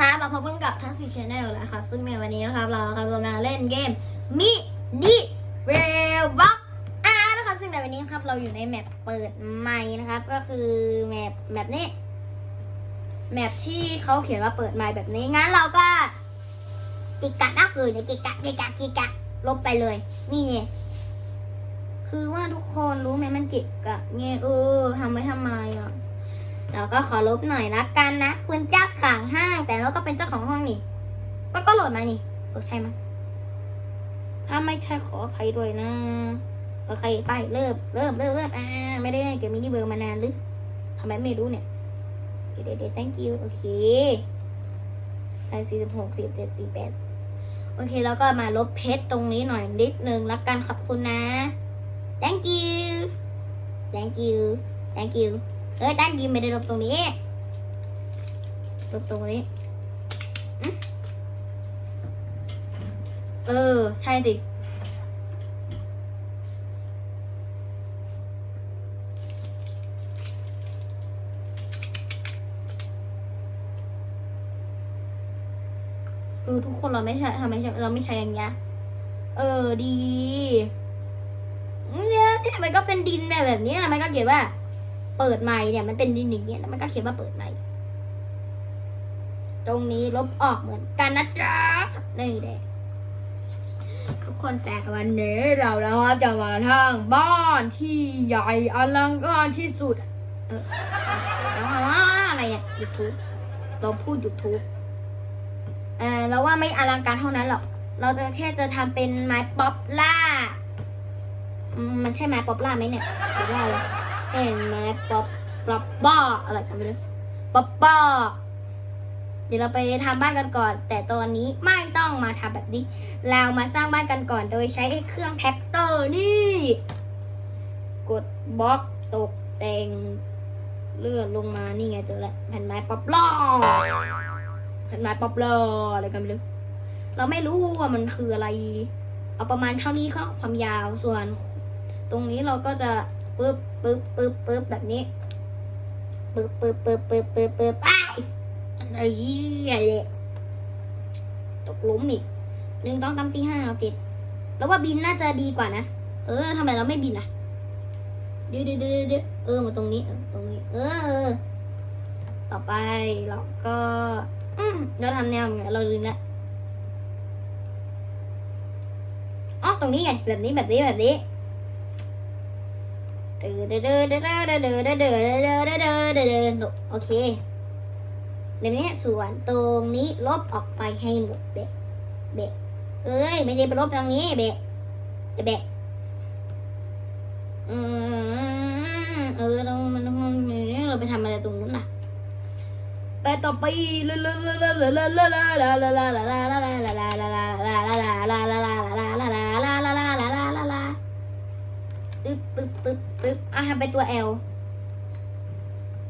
ครับมาพบกันกับทักซี่ชาแนลนะครับ ซึ่งในวันนี้นะครับเราครับจะมาเล่นเกมมินิเรลบ็อกอาร์นะครับ ซึ่งในวันนี้ครับเราอยู่ในแมปเปิดใหม่นะครับ ก็คือแมปแมปนี้แมปที่เขาเขียนว่าเปิดใหม่แบบนี้งั้นเราก็กิกกัดนักเลยเดี๋ยกิกกัดกิกกัดกิกกัดลบไปเลย นี่ไงคือว่าทุกคนรู้ไหมมันกิกกัดเงี้ยเออทำไว้ทำไมอะ เราก็ขอลบหน่อยละกันนะ คุณเจ้าของห้าง แต่เราก็เป็นเจ้าของห้องนี่แล้วก็โหลดมานี่เออใช่ไหมถ้าไม่ใช่ขออภัยด้วยนะโอเคไปเริ่มเริ่มเริ่มเริ่มอ่าไม่ได้เล่นเกมมินิเวิร์มานานหรือทำไมไม่รู้เนี่ยเดี๋ยวเดี๋ยวเดี๋ยว thank you โอเคได้สี่สิบหกสี่เจ็ดสี่แปดโอเค แล้วก็มาลบเพชรตรงนี้หน่อยนิดนึงละกันขอบคุณนะ thank you thank you thank you เออ thank you ไม่ได้ลบตรงนี้ลบตรงนี้อืมเออ ใช่สิเออทุกคนเราไม่ใช่ทำไมเราไม่ใช้อย่างเงี้ย เออดีเนี่ยมันก็เป็นดินแบบแบบนี้มันก็เขียนว่า เปิดใหม่เนี่ยมันเป็นดินอย่างเงี้ยแล้วมันก็เขียนว่าเปิดใหม่ ตรงนี้ลบออกเหมือนกันนะจ๊ะนี่แหละทุกคนแต่วันนี้เรานะครับจะมาทางบ้านที่ใหญ่อลังการที่สุด เออแล้วว่าอะไรเนี่ยยูทูบเราพูดยูทูบเออเราว่าไม่อลังการเท่านั้นหรอก เราจะแค่จะทำเป็นไม้ป๊อปล่ามมันใช่ไม้ป๊อปล่าไหมเนี่ยหรือว่าอะไร เห็นไหมป๊อปป๊อปบ้าอะไรกันไม่รู้ป๊อปบ้าเดี๋ยวเราไปทำบ้านกันก่อน แต่ตอนนี้ไม่ต้องมาทำแบบนี้ เรามาสร้างบ้านกันก่อนโดยใช้ไอ้เครื่องแท็กเตอร์นี่ กดบล็อกตกแต่งเลื่อนลงมานี่ไงเจอแล้วแผ่นไม้ป๊อปล่าแผ่นไม้ป๊อปล่าอะไรกันไม่รู้เราไม่รู้ว่ามันคืออะไร เอาประมาณเท่านี้ก็ความยาวส่วน ตรงนี้เราก็จะปึ๊บ ปึ๊บปึ๊บปึ๊บแบบนี้ปึ๊บปึ๊บปึ๊บปึ๊บปึ๊บปึ๊บอ้ายอะไรเนี่ยตกลุมอีกหนึ่งต้องตำตีห้าโอเคแล้วว่าบินน่าจะดีกว่านะ เออทำไมเราไม่บินอะเดี๋ยวเดี๋ยวเดี๋ยวเดี๋ยวเออมาตรงนี้เออตรงนี้เออเออ ต่อไปเราก็อืมเราทำแนวไงเราลืมละอ๋อตรงนี้ไงแบบนี้แบบนี้แบบนี้ เดินเดินเดินเดินเดินเดินเดินเดินเดินเดินเดินเดินเดินโอเคเดี๋ยวนี้ส่วนตรงนี้ลบออกไปให้หมดเบะเบะเอ้ยไม่ได้ไปลบตรงนี้เบะเบะอืมเออเรามันเราไปทำอะไรตรงนู้นน่ะไปต่อไปลาลาลาลาลาลาลาลาลาลาลาลา ตึ๊บตึ๊บตึ๊บตึ๊บอะทำเป็นตัว L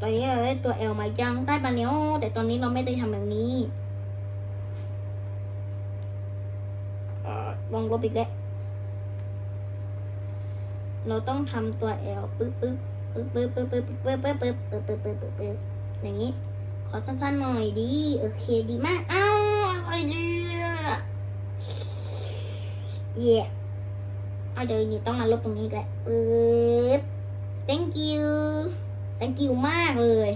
ตอนนี้เราได้ตัว L มายังได้ปะเนี้ยแต่ตอนนี้เราไม่ได้ทำอย่างนี้ลองลบอีกแล้ว เราต้องทำตัว L ปึ๊บปึ๊บปึ๊บปึ๊บปึ๊บปึ๊บปึ๊บปึ๊บปึ๊บปึ๊บปึ๊บปึ๊บปึ๊บปึ๊บอย่างนี้ ขอสั้นๆหน่อยดี โอเคดีมาก อ้าวอะไรเนี่ยเย่ เอาเดี๋ยวนี้ต้องมาลบตรงนี้แหละปึ๊บ thank you thank you มากเลย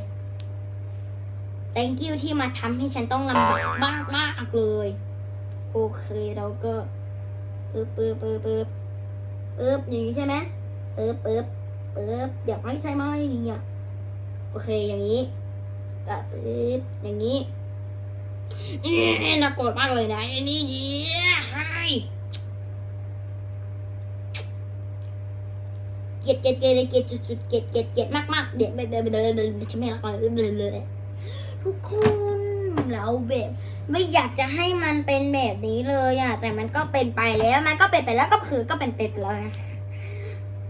thank you ที่มาทำให้ฉันต้องลำบากมากมากเลย โอเคเราก็ปึ๊บปึ๊บปึ๊บปึ๊บปึ๊บอย่างนี้ใช่ไหมปึ๊บปึ๊บปึ๊บอยาไม่ใช่ไหมเนี่ยโอเคอย่างนี้ก็ปึ๊บอย่างนี้น่ากดมากเลยนะอันนี้ดีให้ เกลียดเกลียดเกลียดเกลียดจุดๆเกลียดเกลียดเกลียดมากมากเดี๋ยวเดี๋ยวเดี๋ยวเดี๋ยวเดี๋ยวฉันไม่รักเลยเลยเลยทุกคนเราแบบไม่อยากจะให้มันเป็นแบบนี้เลยอะแต่มันก็เป็นไปแล้วมันก็เป็นไปแล้วก็คือก็เป็นไปแล้วนะ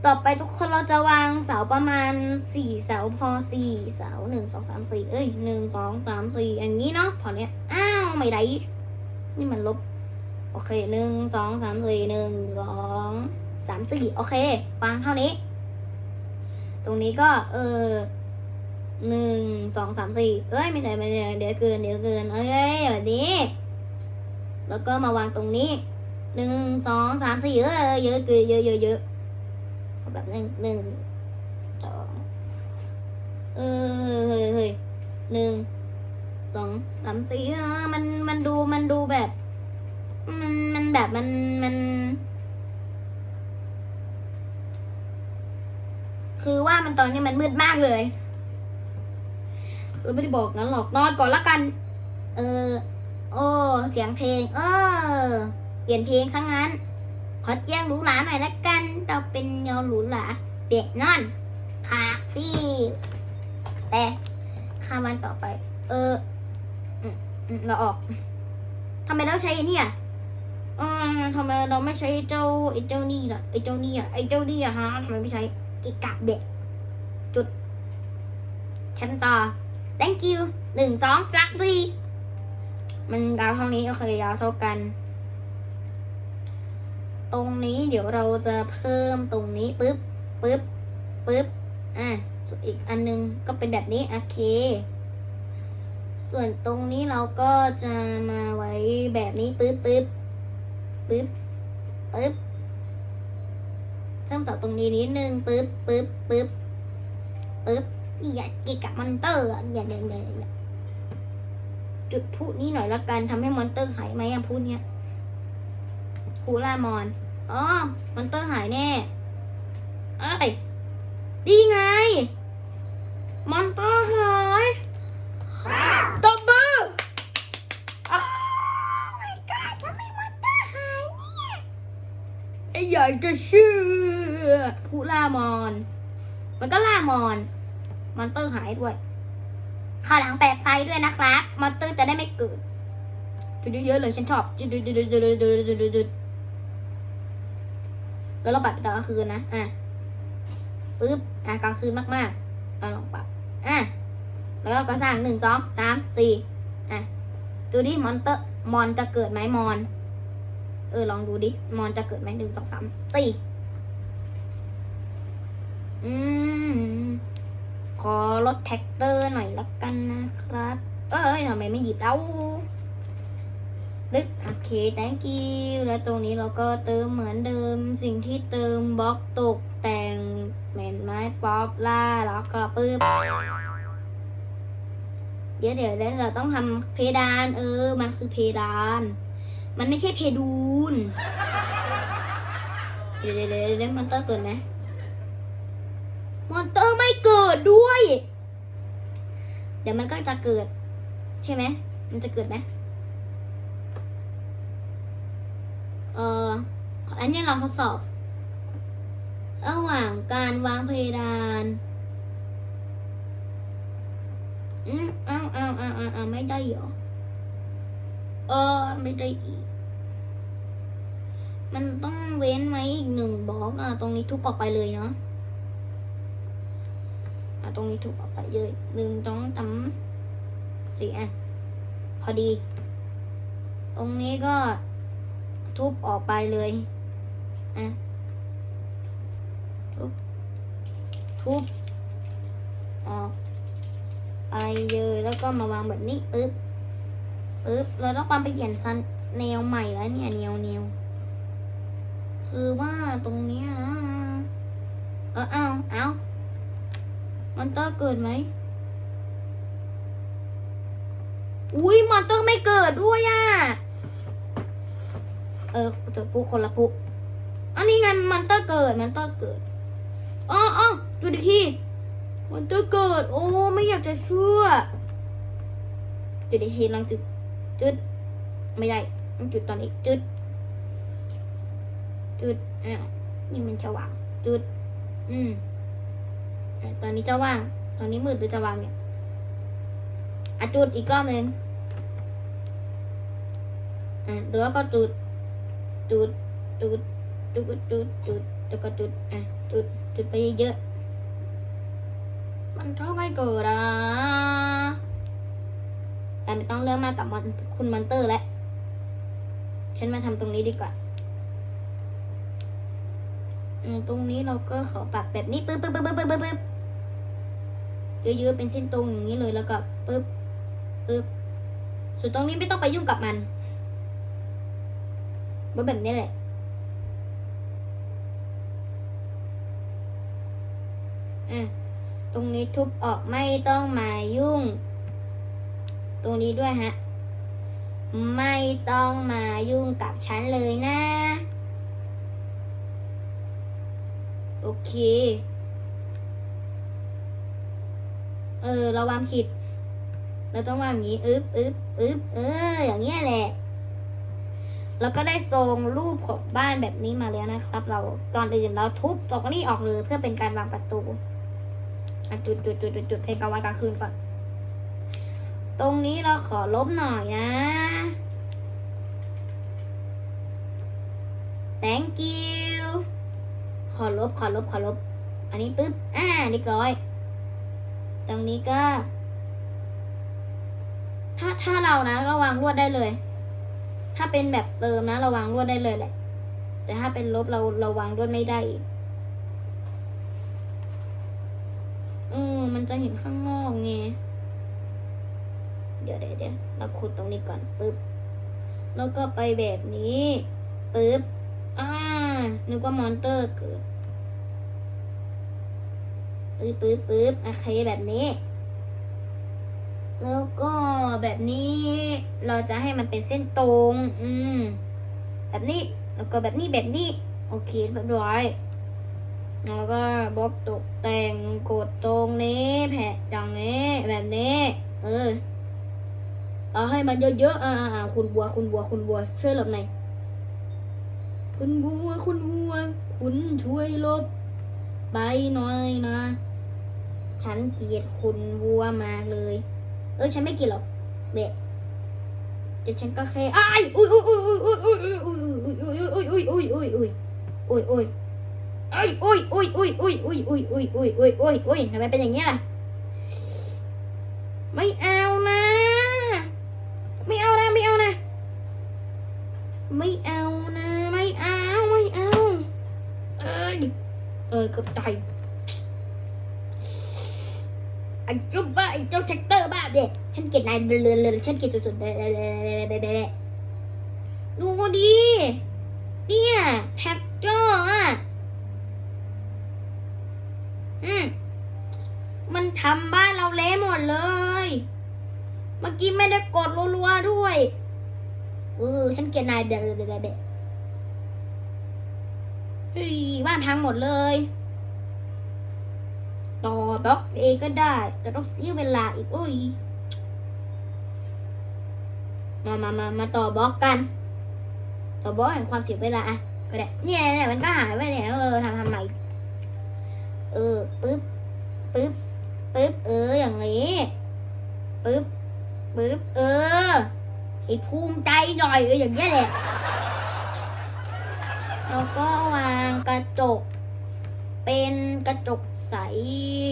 ต่อไปทุกคนเราจะวางเสาประมาณสี่เสาพอสี่เสาหนึ่งสองสามสี่เอ้ยหนึ่งสองสามสี่อย่างนี้เนาะพอเนี้ยอ้าวไม่ได้นี่มันลบ โอเคหนึ่งสองสามสี่หนึ่งสอง สามสี่โอเควางเท่านี้ ตรงนี้ก็เออหนึ่งสองสามสี่เอ้ยไม่ได้ไม่ได้เดี๋ยวเกินเดี๋ยวเกินเอ้ยแบบนี้ แล้วก็มาวางตรงนี้หนึ่งสองสามสี่เออเยอะเกินเยอะเยอะเยอะแบบหนึ่งหนึ่งสองเออเฮ้ยเฮ้ยหนึ่งสองสามสี่เออมันมันดูมันดูแบบ มันมันแบบมันมัน คือว่ามันตอนนี้มันมืดมากเลย เออไม่ได้บอกงั้นหรอกนอนก่อนละกัน เออ โอ้เสียงเพลง เออ เปลี่ยนเพลงซะงั้น ขอแจ้งหรูหราหน่อยละกัน เราเป็นยอหรูหราเปียกนอนค่ะสิแต่ข้ามวันต่อไป เอออืมอืมเราออกทำไมเราใช้เนี่ยเออทำไมเราไม่ใช้เจ้าไอ้เจ้านี่ล่ะไอ้เจ้านี่อะไอ้เจ้านี่อะฮะทำไมไม่ใช้ กิกะเด็กจุดแคนต่อ thank you หนึ่งสองสามสี่มันยาวเท่านี้ โอเคยาวเท่ากัน ตรงนี้เดี๋ยวเราจะเพิ่มตรงนี้ปึ๊บปึ๊บปึ๊บอะส่วนอีกอันนึงก็เป็นแบบนี้โอเค ส่วนตรงนี้เราก็จะมาไว้แบบนี้ปึ๊บปึ๊บปึ๊บปึ๊บ พิ่มเสาตรงนี้นิดนึงปึ๊บปึ๊บปึ๊บปึ๊บอย่าเกะกะมอนเตอร์อะอย่าอย่าอย่าอย่าจุดพลุนี้หน่อยละกันทำให้มอนเตอร์หายไหมอะพลุเนี้ยพลุล่ามอนอ๋อมอนเตอร์หายแน่เอ้ยดีไง มอนเตอร์หายตบมืออ้าว my god ทำไมมอนเตอร์หายเนี่ยไอ้อยากจะเชื่อ กับผู้ล่ามอน มันก็ล่ามอน มอนเตอร์หายด้วยข่าหลังแปดไฟด้วยนะครับ มอนเตอร์จะได้ไม่เกิด จุดเยอะๆเลยฉันชอบจุดๆแล้วเราปรับไปตอนกลางคืนนะ อะปึ๊บ อะกลางคืนมากๆเราลองปรับ อะ แล้วเราก็สร้างหนึ่งสองสามสี่อะ ดูดิ มอนเตอร์ มอนจะเกิดไหมมอน เออ ลองดูดิ มอนจะเกิดไหมหนึ่งสองสามสี่ อืม ขอลดแท็กเตอร์หน่อยละกันนะครับ เอ้ยทำไมไม่หยิบแล้วลึกโอเค thank you แล้วตรงนี้เราก็เติมเหมือนเดิม สิ่งที่เติมบล็อกตกแต่งเหม็นไม้ป๊อปล่าแล้วก็ปึ๊บเดี๋ยวเดี๋ยวแล้วเราต้องทำเพดานเออ มันคือเพดาน มันไม่ใช่เพดูน เดี๋ยวเดี๋ยวเดี๋ยวมอนเตอร์เกิดไหม มอนเตอร์ไม่เกิดด้วย เดี๋ยวมันก็จะเกิด ใช่ไหม มันจะเกิดไหมเอออันนี้ลองทดสอบ ระหว่างการวางเพดานอืมอ้าวอ้าวอ้าวอ้าวอ้าไม่ได้เหรอเออไม่ได้อีก มันต้องเว้นไว้อีกหนึ่งบล็อกอะ ตรงนี้ทุบออกไปเลยเนาะ ตรงนี้ทุบออกไปเลยหนึ่งต้องตำสี่อะพอดี ตรงนี้ก็ทุบออกไปเลยอะทุบทุบออกไปเลยแล้วก็มาวางแบบนี้ปึ๊บปึ๊บเราต้องความไปเปลี่ยนซันแนวใหม่แล้วเนี่ยแนวแนวคือว่าตรงเนี้ยนะเออเอาเอา มอนเตอร์เกิดไหม อุ้ยมอนเตอร์ไม่เกิดด้วยอะ เออเจอปุ๊คนละปุอันนี้ไงมอนเตอร์เกิดมอนเตอร์เกิดอ๋ออ๋อดูดิที่มันจะเกิด โอ้ไม่อยากจะเชื่อจุดเห็นลังจุดจุด ไม่ได้ต้องจุดตอนนี้จุด จุดอ้าวนี่มันจะว่างจุด อืม ตอนนี้จะว่าง ตอนนี้มืดหรือจะว่างเนี่ยอจุดอีกรอบหนึ่งอะเดี๋ยวก็จุด จุด จุด จุด จุด จุดแล้วก็จุด อะ จุด จุดไปเยอะๆมันชอบให้เกิดอะแต่ไม่ต้องเรื่องมากับมอนคุณมอนเตอร์แล้ว ฉันมาทำตรงนี้ดีกว่าตรงนี้เราก็ขอปรับแบบนี้ปึ๊บปึ๊บปึ๊บปึ๊บปึ๊บ เยอะๆเป็นเส้นตรงอย่างนี้เลยแล้วก็ปึ๊บปึ๊บส่วนตรงนี้ไม่ต้องไปยุ่งกับมันแบบนี้แหละอะตรงนี้ทุบออกไม่ต้องมายุ่ง ตรงนี้ด้วยฮะ ไม่ต้องมายุ่งกับฉันเลยนะ โอเค เออ เราวางผิด เราต้องวางอย่างนี้อึ๊บอึ๊บอึ๊บเออ อย่างเงี้ยแหละ แล้วก็ได้ทรงรูปของบ้านแบบนี้มาแล้วนะครับ เราก่อนอื่นเราทุบตรงนี้ออกเลยเพื่อเป็นการวางประตูอจุดจุดจุดจุดจุดเพลงกลางวันกลางคืนก่อน ตรงนี้เราขอลบหน่อยนะ thank you ขอลบขอลบขอลบ อันนี้ปึ๊บ อ่าเรียบร้อย ตรงนี้ก็ ถ้าถ้าเรานะเราวางลวดได้เลย ถ้าเป็นแบบเติมนะเราวางลวดได้เลยแหละ แต่ถ้าเป็นลบเราเราวางลวดไม่ได้อีกเออมันจะเห็นข้างนอกไงเดี๋ยวเดี๋ยวเดี๋ยวเราขุดตรงนี้ก่อนปึ๊บแล้วก็ไปแบบนี้ปึ๊บอ่านึกว่ามอนเตอร์เกิด ปึ๊บปึ๊บปึ๊บโอเคแบบนี้ แล้วก็แบบนี้เราจะให้มันเป็นเส้นตรง อืม แบบนี้ แล้วก็แบบนี้แบบนี้ โอเคแบบร้อยแล้วก็บล็อกตกแต่งกดตรงนี้แผะอย่างนี้แบบนี้ เออเอาให้มันเยอะๆอ่าคุณบัว คุณบัว คุณบัว ช่วยหลบหน่อยคุณบัว คุณบัว คุณช่วยลบ ไปหน่อยนะ ฉันเกลียดคุณบัวมากเลย เออฉันไม่เกลียดหรอกเบะแต่ฉันก็แค่อ้ายอุ้ยอุ้ยอุ้ยอุ้ยอุ้ยอุ้ยอุ้ยอุ้ยอุ้ยอุ้ยอุ้ยอุ้ยอุ้ยอุ้ยอุ้ยไอ้อุ้ยอุ้ยอุ้ยอุ้ยอุ้ยอุ้ยอุ้ยอุ้ยอุ้ยอุ้ยอุ้ยทำไมเป็นอย่างเงี้ยล่ะไม่เอานะ ไม่เอานะ ไม่เอานะ ไม่เอานะ ไม่เอา ไม่เอา เอ้ยเออกือบตายไอ้เจ้าบ้าไอ้เจ้าแท็กเตอร์บ้า เกลียดนายเลยเลยฉันเกลียดสุดๆเลยเลยเลยเลยเลยดูดิเนี่ยแท็กเตอร์อะอืมมันทำบ้านเราเละหมดเลย เมื่อกี้ไม่ได้กดรัวๆด้วยเออฉันเกลียดนายเด็ดเด็ดเด็ดเฮ้ยบ้านพังหมดเลยต่อบล็อกเองก็ได้ แต่ต้องเสียเวลาอีกโอ้ย มามามามาต่อบล็อกกัน ต่อบล็อกแห่งความเสียเวลาอะก็ได้ เนี่ยเนี่ยมันก็หายไปเนี่ยเออทำทำไมเออปึ๊บปึ๊บปึ๊บเอออย่างนี้ปึ๊บปึ๊บเออให้ภูมิใจหน่อยเอออย่างเงี้ยแหละแล้วก็วางกระจก เป็นกระจกใส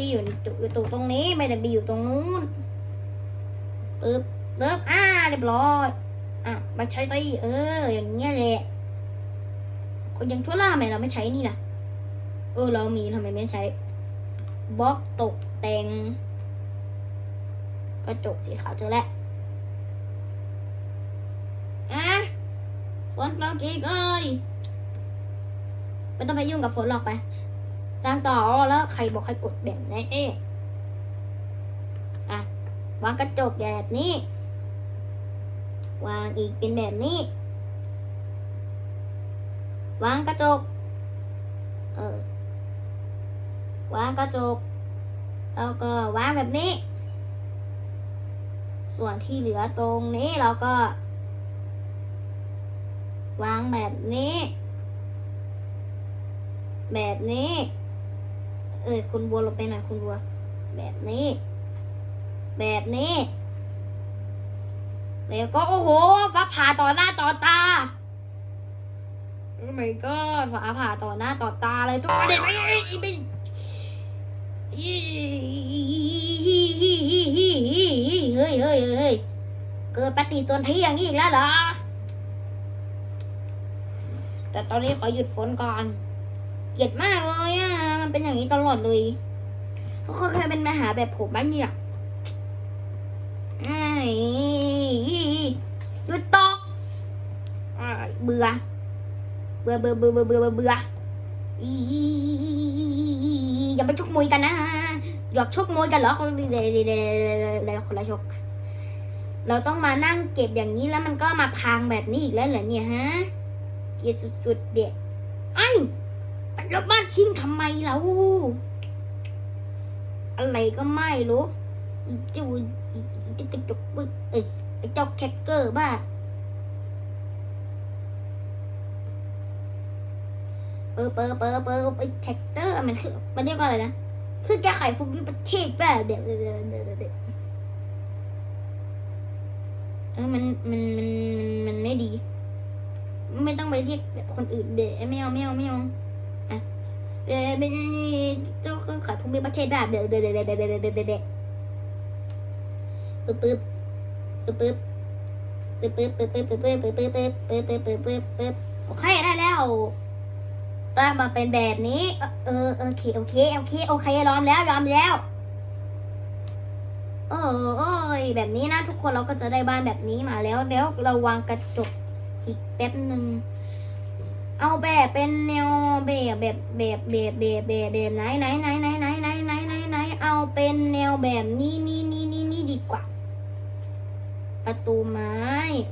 อยู่อยู่ตรงตรงนี้ไม่ได้ไปอยู่ตรงนู้นปึ๊บ ปึ๊บอ่าเรียบร้อยอะมาใช้ตีเออ อย่างเงี้ยแหละคนยังชั่วล่าทำไมเราไม่ใช้นี่ล่ะ เออ เรามีทำไมไม่ใช้บล็อกตกแต่งกระจกสีขาวเจอแล้วอะฝนตกอีกเอ้ยไม่ต้องไปยุ่งกับฝนหรอกไปสร้างต่อแล้วใครบอกใครกดแบบนี้อะวางกระจกแบบนี้ วางอีกเป็นแบบนี้ วางกระจก เออ วางกระจก แล้วก็วางแบบนี้ ส่วนที่เหลือตรงนี้เราก็ วางแบบนี้ แบบนี้ เอ้ยคุณบัวลงไปหน่อยคุณบัว แบบนี้ แบบนี้ แล้วก็โอ้โหฟ้าผ่าต่อหน้าต่อตาโอ้ my god ฟ้าผ่าต่อหน้าต่อตาเลยทุกคนเด็กไม่ไม่ไม่เฮ้ยเฮ้ยเฮ้ยเกิดปฏิสนธิอย่างนี้อีกแล้วเหรอ แต่ตอนนี้ขอหยุดฝนก่อน เกลียดมากเลยอะ มันเป็นอย่างนี้ตลอดเลยทำทุกคนเคยเป็นปัญหาแบบผมบ้างเนี่ยไอ้หยุดตกอ้ายเบื่อเบื่อเบื่อเบื่อเบื่อเบื่อเบื่ออย่าไปชกมวยกันนะอยากชกมวยกันเหรอคนเดเดเดเดคนละชก เราต้องมานั่งเก็บอย่างนี้แล้วมันก็มาพังแบบนี้อีกแล้วเหรอเนี่ยฮะ เกียดสุดๆเด็กไอ้ไปรถบ้านทิ้งทำไมเราอะไรก็ไม่รู้จูอีอีกระจกปึ๊กเอ้ยไอ้เจ้าแคคเกอร์บ้า เป อร์เปอร์เปอร์เปอร์ไอ้แท็กเตอร์มันคือมันเรียกว่าอะไรนะคือแก้ไขภูมิประเทศแบบเดี๋ยวเดี๋ยวเดี๋ยวเดี๋ยวเดี๋ยวเออมันมันมันมันไม่ดี ไม่ต้องไปเรียกคนอื่นเดี๋ยวไม่เอาไม่เอาไม่เอาอะเดี๋ยวไม่ต้องคือขายภูมิประเทศแบบเดี๋ยวเดี๋ยวเดี๋ยวเดี๋ยวเดี๋ยวเดี๋ยวเดี๋ยวเดี๋ยวปึ๊บปึ๊บปึ๊บปึ๊บปึ๊บปึ๊บปึ๊บปึ๊บปึ๊บปึ๊บปึ๊บปึ๊บปึ๊บปึ๊บปึ๊บปึ๊บปึ๊บโอเคได้แล้ว ตั้งมาเป็นแบบนี้เออเออโอเคโอเคโอเคโอเคยอมแล้วยอมแล้วเออเอยแบบนี้นะทุกคนเราก็จะได้บ้านแบบนี้มาแล้วเดี๋ยวเราวางกระจกอีกแป๊บหนึ่งเอาแบบเป็นแนวแบบแบบแบบแบบแบบแบบแบบไหนไหนไหนไหนไหนไหนไหนไหนไหนเอาเป็นแนวแบบนี้นี่นี่นี่นี่ดีกว่า ประตูไม้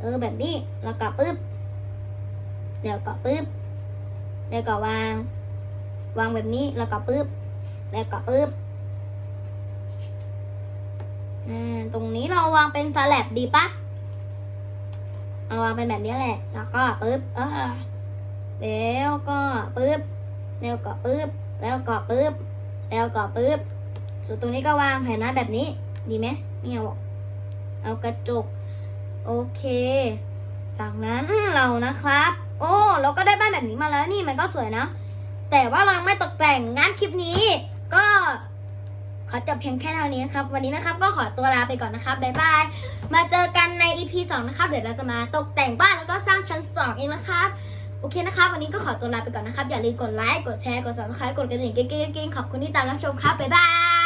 เออแบบนี้แล้วก็ปึ๊บแล้วก็ปึ๊บ แล้วก็วาง วางแบบนี้แล้วก็ปึ๊บ แล้วก็ปึ๊บอ่าตรงนี้เราวางเป็นสแลบดีปะเอาวางเป็นแบบนี้แหละ แล้วก็ปึ๊บเออแล้วก็ปึ๊บ แล้วก็ปึ๊บ แล้วก็ปึ๊บ แล้วก็ปึ๊บ ส่วนตรงนี้ก็วางแผ่นไม้แบบนี้ ดีไหมไม่เอาเอากระจก โอเค จากนั้นเรานะครับ โอ้เราก็ได้บ้านแบบนี้มาแล้วนี่มันก็สวยนะ แต่ว่าเราไม่ตกแต่งงานคลิปนี้ ก็ขอจบเพียงแค่เท่านี้นะครับ วันนี้นะครับก็ขอตัวลาไปก่อนนะครับบ๊ายบาย มาเจอกันใน EP 2 นะครับ เดี๋ยวเราจะมาตกแต่งบ้านแล้วก็สร้างชั้น 2 เองนะครับโอเคนะครับ วันนี้ก็ขอตัวลาไปก่อนนะครับ อย่าลืมกดไลค์ กดแชร์ กด subscribe กดกระดิ่งกิ๊งๆขอบคุณที่ตามรับชมครับ บ๊ายบาย